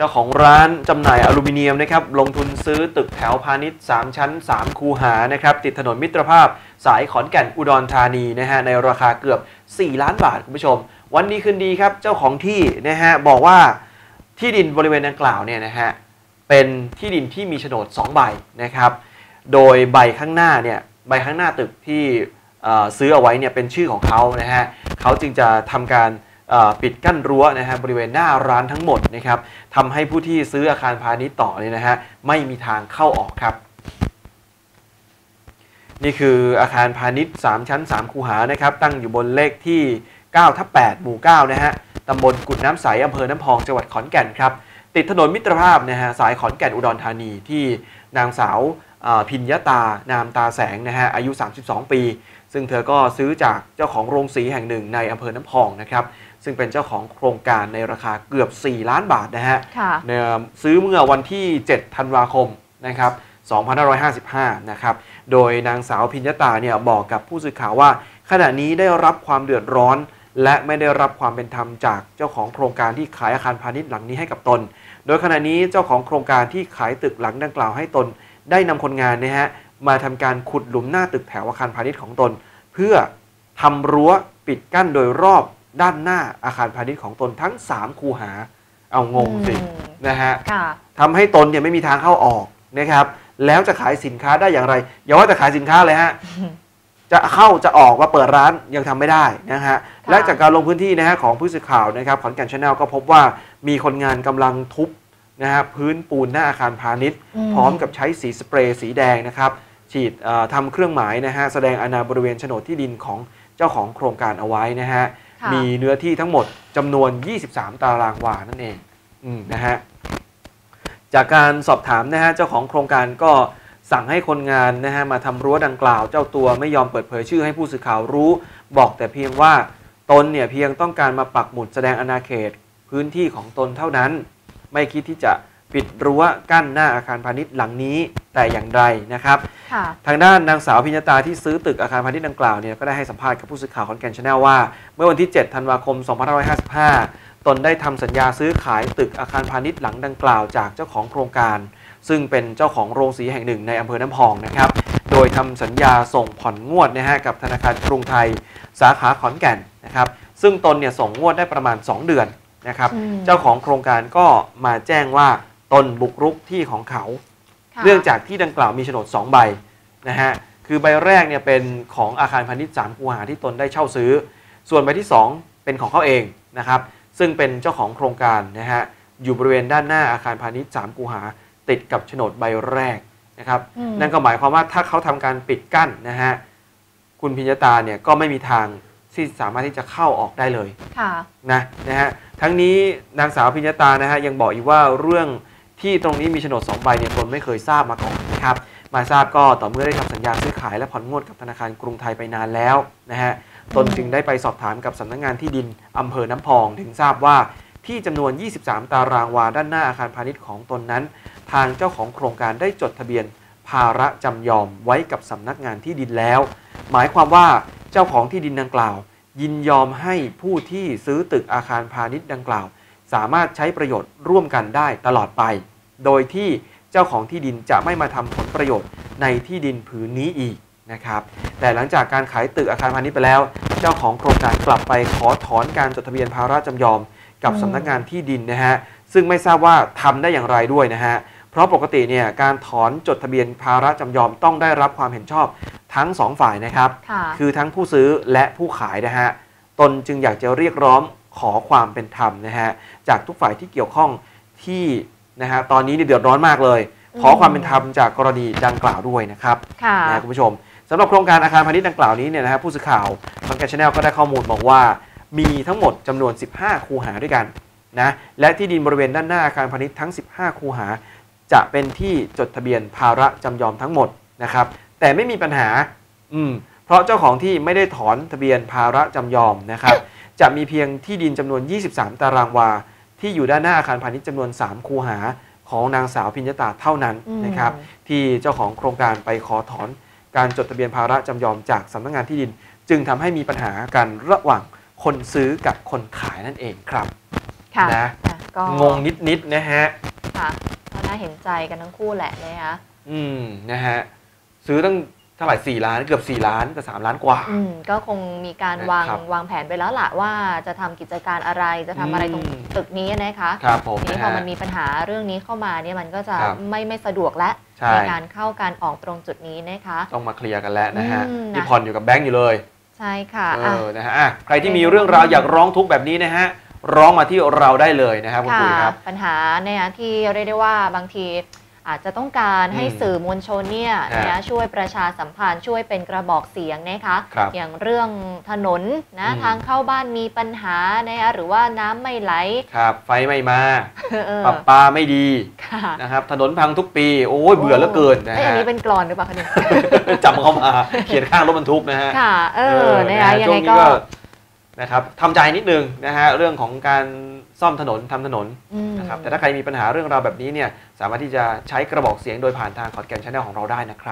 เจ้าของร้านจำหน่ายอลูมิเนียมนะครับลงทุนซื้อตึกแถวพาณิชย์ 3 ชั้น 3 คูหานะครับติดถนนมิตรภาพ สายขอนแก่นอุดรธานีนะฮะในราคาเกือบ 4 ล้านบาทคุณผู้ชม วันนี้คืนดีครับเจ้าของที่นะฮะบอกว่าที่ดินบริเวณดังกล่าวเนี่ยนะฮะเป็นที่ดินที่มีโฉนด 2 ใบนะครับโดยใบข้างหน้าเนี่ยใบข้างหน้าตึกที่ซื้อเอาไว้เนี่ยเป็นชื่อของเขานะฮะเขาจึงจะทำการ ปิดกั้นรั้วนะฮะบริเวณหน้าร้านทั้งหมดนะครับทำให้ผู้ที่ซื้ออาคารพาณิชย์ต่อเนี่ยนะฮะไม่มีทางเข้าออกครับ นี่คืออาคารพาณิชย์ 3 ชั้น 3 คูหานะครับตั้งอยู่บนเลขที่ 9 ทับ 8 หมู่ 9 นะฮะตำบลกุดน้ำใสอำเภอน้ำพองจังหวัดขอนแก่นครับติดถนนมิตรภาพนะฮะสายขอนแก่นอุดรธานีที่นางสาวพิญญตานามตาแสงนะฮะอายุ 32 ปี ซึ่งเธอก็ซื้อจากเจ้าของโรงสีแห่งหนึ่งในอำเภอน้ำพองนะครับ ซึ่งเป็นเจ้าของโครงการในราคาเกือบ 4 ล้านบาทนะฮะค่ะเนี่ยซื้อเมื่อวันที่ 7 ธันวาคมนะครับ2555 นะครับ โดยนางสาวพิญญตาเนี่ยบอกกับผู้สื่อข่าวว่า ขณะนี้ได้รับความเดือดร้อน และไม่ได้รับความเป็นธรรมจากเจ้าของโครงการที่ขายอาคารพาณิชย์หลังนี้ให้กับตน โดยขณะนี้เจ้าของโครงการที่ขายตึกหลังดังกล่าวให้ตน ได้นำคนงานนะฮะมาทำการขุดหลุมหน้าตึกแถวอาคารพาณิชย์ของตน เพื่อทำรั้วปิดกั้นโดยรอบ ด้านหน้าอาคารพาณิชย์ของตนทั้ง 3 คูหา เอางงสิอืมนะฮะค่ะทำให้ตนเนี่ยไม่มีทางเข้าออกนะครับ แล้วจะขายสินค้าได้อย่างไร อย่าว่าแต่ขายสินค้าเลยฮะจะเข้าจะออกมาเปิดร้านยังทำไม่ได้นะฮะ และจากการลงพื้นที่นะฮะของผู้สื่อข่าวนะครับขอนแก่นชาแนลก็พบว่ามีคนงานกำลังทุบนะฮะพื้นปูนหน้าอาคารพาณิชย์อืมพร้อมกับใช้สีสเปรย์สีแดงนะครับ ฉีดเอ่อทำเครื่องหมายนะฮะแสดงอาณาบริเวณโฉนดที่ดินของเจ้าของโครงการเอาไว้นะฮะค่ะ มีเนื้อที่ทั้งหมดจำนวน 23 ตารางวานั่นเองอืมนะฮะจากการสอบถามนะฮะเจ้าของโครงการก็สั่งให้คนงานนะฮะมาทำรั้วดังกล่าว เจ้าตัวไม่ยอมเปิดเผยชื่อให้ผู้สื่อข่าวรู้ บอกแต่เพียงว่าตนเนี่ยเพียงต้องการมาปักหมุดแสดงอาณาเขตพื้นที่ของตนเท่านั้น ไม่คิดที่จะปิดรั้วกั้นหน้าอาคารพาณิชย์หลังนี้ แต่อย่างใดนะครับค่ะทางด้านนางสาวพิญญาตาที่ซื้อตึกอาคารพาณิชย์ดังกล่าวเนี่ยก็ได้ให้สัมภาษณ์กับผู้สื่อข่าวคอนแกนชาแนลว่า เมื่อวันที่ 7 ธันวาคม 2555 ตนได้ทำสัญญาซื้อขายตึกอาคารพาณิชย์หลังดังกล่าวจากเจ้าของโครงการ ซึ่งเป็นเจ้าของโรงสีแห่งหนึ่งในอำเภอน้ำพองนะครับ โดยทำสัญญาส่งผ่อนงวดนะฮะกับธนาคารกรุงไทย สาขาขอนแก่นนะครับ ซึ่งตนเนี่ยส่งงวดได้ประมาณ 2 เดือนนะครับอืมเจ้าของโครงการก็มาแจ้งว่าตนบุกรุกที่ของเขาค่ะ เนื่องจากที่ดังกล่าวมีโฉนด2ใบนะฮะคือใบแรกเนี่ยเป็นของอาคารพาณิชย์3คูหาที่ตนได้เช่าซื้อ ส่วนใบที่ 2 เป็นของเขาเองนะครับซึ่งเป็นเจ้าของโครงการนะฮะอยู่บริเวณด้านหน้าอาคารพาณิชย์3คูหาติดกับโฉนดใบแรกนะครับอืมนั่นก็หมายความว่าถ้าเขาทำการปิดกั้นนะฮะคุณพิญญาตาเนี่ยก็ไม่มีทางที่สามารถที่จะเข้าออกได้เลยค่ะนะนะฮะทั้งนี้นางสาวพิญญาตานะฮะยังบอกอีกว่าเรื่อง ที่ตรงนี้มีโฉนด2ใบเนี่ยตนไม่เคยทราบมาก่อนนะครับมาทราบก็ต่อเมื่อได้ทำสัญญาซื้อขายและผ่อนงวดกับธนาคารกรุงไทยไปนานแล้วนะฮะตนจึงได้ไปสอบถามกับสำนักงานที่ดินอำเภอน้ำพอง ถึงทราบว่าที่จำนวน 23 ตารางวาด้านหน้าอาคารพาณิชย์ของตนนั้น ทางเจ้าของโครงการได้จดทะเบียนภาระจำยอมไว้กับสำนักงานที่ดินแล้ว หมายความว่าเจ้าของที่ดินดังกล่าว ยินยอมให้ผู้ที่ซื้อตึกอาคารพาณิชย์ดังกล่าว สามารถใช้ประโยชน์ร่วมกันได้ตลอดไป โดยที่เจ้าของที่ดินจะไม่มาทำผลประโยชน์ในที่ดินผืนนี้อีกนะครับ แต่หลังจากการขายตึกอาคารพาณิชย์ไปแล้ว เจ้าของโครงการกลับไปขอถอนการจดทะเบียนภาระจำยอม กับอืมสำนักงานที่ดินนะฮะ ซึ่งไม่ทราบว่าทำได้อย่างไรด้วยนะฮะ เพราะปกติเนี่ยการถอนจดทะเบียนภาระจำยอมต้องได้รับความเห็นชอบทั้งสองฝ่ายนะครับค่ะคือทั้งผู้ซื้อและผู้ขายนะฮะ ตนจึงอยากจะเรียกร้อง ขอความเป็นธรรมนะฮะจากทุกฝ่ายที่เกี่ยวข้องที่นะฮะตอนนี้เนี่ยเดือดร้อนมากเลย ขอความเป็นธรรมจากกรณีดังกล่าวด้วยนะครับค่ะนะฮะคุณผู้ชมสำหรับโครงการอาคารพาณิชย์ดังกล่าวนี้เนี่ยนะฮะผู้สื่อข่าวทางแกชแนลก็ได้ข้อมูลบอกว่า มีทั้งหมดจำนวน 15 คูหาด้วยกันนะและที่ดินบริเวณด้านหน้าอาคารพาณิชย์ทั้ง 15 คูหา จะเป็นที่จดทะเบียนภาระจำยอมทั้งหมดนะครับ แต่ไม่มีปัญหา อืมเพราะเจ้าของที่ไม่ได้ถอนทะเบียนภาระจำยอมนะครับ จะมีเพียงที่ดินจำนวน 23 ตารางวา ที่อยู่ด้านหน้าอาคารพาณิชย์จำนวน 3 คูหาของนางสาวพิญญาตาเท่านั้นอืมนะครับ ที่เจ้าของโครงการไปขอถอนการจดทะเบียนภาระจำยอมจากสำนักงานที่ดิน จึงทำให้มีปัญหากันระหว่างคนซื้อกับคนขายนั่นเองครับค่ะนะอะก็ก็งงนิดๆนะฮะค่ะก็น่าเห็นใจกันทั้งคู่แหละนะคะอืมนะฮะซื้อตั้ง เท่าไหร่สี่ล้านเกือบสี่ล้านเกับสามล้านกว่า อืมก็คงมีการวางนะครับวางแผนไปแล้วล่ะว่าจะทำกิจการอะไรจะทำอะไรตรงอืมตึกนี้นะคะครับผมทีนี้นะพอฮะมันมีปัญหาเรื่องนี้เข้ามาเนี่ยมันก็จะครับไม่ไม่สะดวกและใช่ในการเข้าการออกตรงจุดนี้นะคะ ต้องมาเคลียร์กันแล้วนะฮะอืมนะที่ผ่อนอยู่กับแบงก์อยู่เลยใช่ค่ะเออะอนะฮะอะใครที่มีเรื่องราวอยากร้องทุกข์แบบนี้นะฮะร้องมาที่เราได้เลยนะครับคุณค่ะปุ๋ยครับปัญหาเนี่ยที่เรียกได้ว่าบางที อาจจะต้องการให้อืมสื่อมวลชนเนี่ยฮะนะช่วยประชาสัมพันธ์ช่วยเป็นกระบอกเสียงนะคะครับอย่างเรื่องถนนนะอืมทางเข้าบ้านมีปัญหานะคะหรือว่าน้ำไม่ไหลครับ ไฟไม่มาเออปรับปาไม่ดีค่ะนะครับถนนพังทุกปีโอ้ยเบื่อเหลือเกินนะเอ้ยอัฮะนนี้เป็นกรอนหรือเปล่าคะเนี่ยจำเข้ามาเขียนข้างรถบรรทุกนะฮะค่ะเอเอออนะคะฮยังช่วไงนี้ก็ นะครับทำใจนิดนึงนะฮะเรื่องของการซ่อมถนนทำถนนอืมนะครับแต่ถ้าใครมีปัญหาเรื่องราวแบบนี้เนี่ยสามารถที่จะใช้กระบอกเสียงโดยผ่านทางขอดแกนชาแนลของเราได้นะครับ